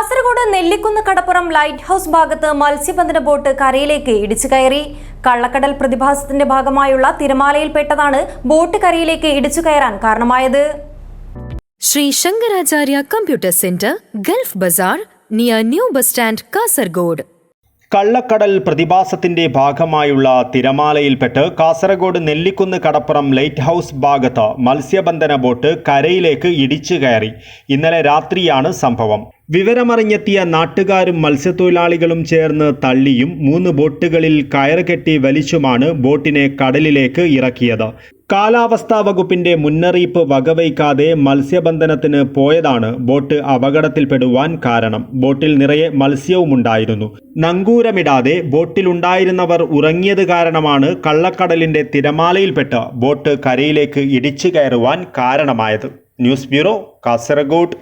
കാസർഗോഡ് നെല്ലിക്കുന്ന് കടപ്പുറം light house ഭാഗത്ത് മത്സ്യബന്ധന ബോട്ട് കരയിലേക്ക് ഇടിച്ചു കയറി. കള്ളക്കടൽ പ്രതിഭാസത്തിന്റെ ഭാഗമായുള്ള തിരമാലയിൽപ്പെട്ടതാണ് ബോട്ട് കരയിലേക്ക് ഇടിച്ചു കയറാൻ കാരണമായത്. Shri Shankaracharya computer centre gulf Bazar near new bus stand Kasaragod. കള്ളക്കടൽ പ്രതിഭാസത്തിന്റെ ഭാഗമായുള്ള തിരമാലയിൽപ്പെട്ട് കാസർഗോഡ് നെല്ലിക്കുന്ന് കടപ്പുറം ലൈറ്റ് ഹൗസ് ഭാഗത്ത് മത്സ്യബന്ധന ബോട്ട് കരയിലേക്ക് ഇടിച്ചു കയറി. ഇന്നലെ രാത്രിയാണ് സംഭവം. വിവരമറിഞ്ഞെത്തിയ നാട്ടുകാരും മത്സ്യത്തൊഴിലാളികളും ചേർന്ന് തള്ളിയും മൂന്ന് ബോട്ടുകളിൽ കയറുകെട്ടി വലിച്ചുമാണ് ബോട്ടിനെ കടലിലേക്ക് ഇറക്കിയത്. കാലാവസ്ഥാ വകുപ്പിന്റെ മുന്നറിയിപ്പ് വകവയ്ക്കാതെ മത്സ്യബന്ധനത്തിന് പോയതാണ് ബോട്ട് അപകടത്തിൽപ്പെടുവാൻ കാരണം. ബോട്ടിൽ നിറയെ മത്സ്യവുമുണ്ടായിരുന്നു. നങ്കൂരമിടാതെ ബോട്ടിലുണ്ടായിരുന്നവർ ഉറങ്ങിയത് കാരണമാണ് കള്ളക്കടലിന്റെ തിരമാലയിൽപ്പെട്ട് ബോട്ട് കരയിലേക്ക് ഇടിച്ചു കയറുവാൻ കാരണമായത്. News bureau Kasaragod.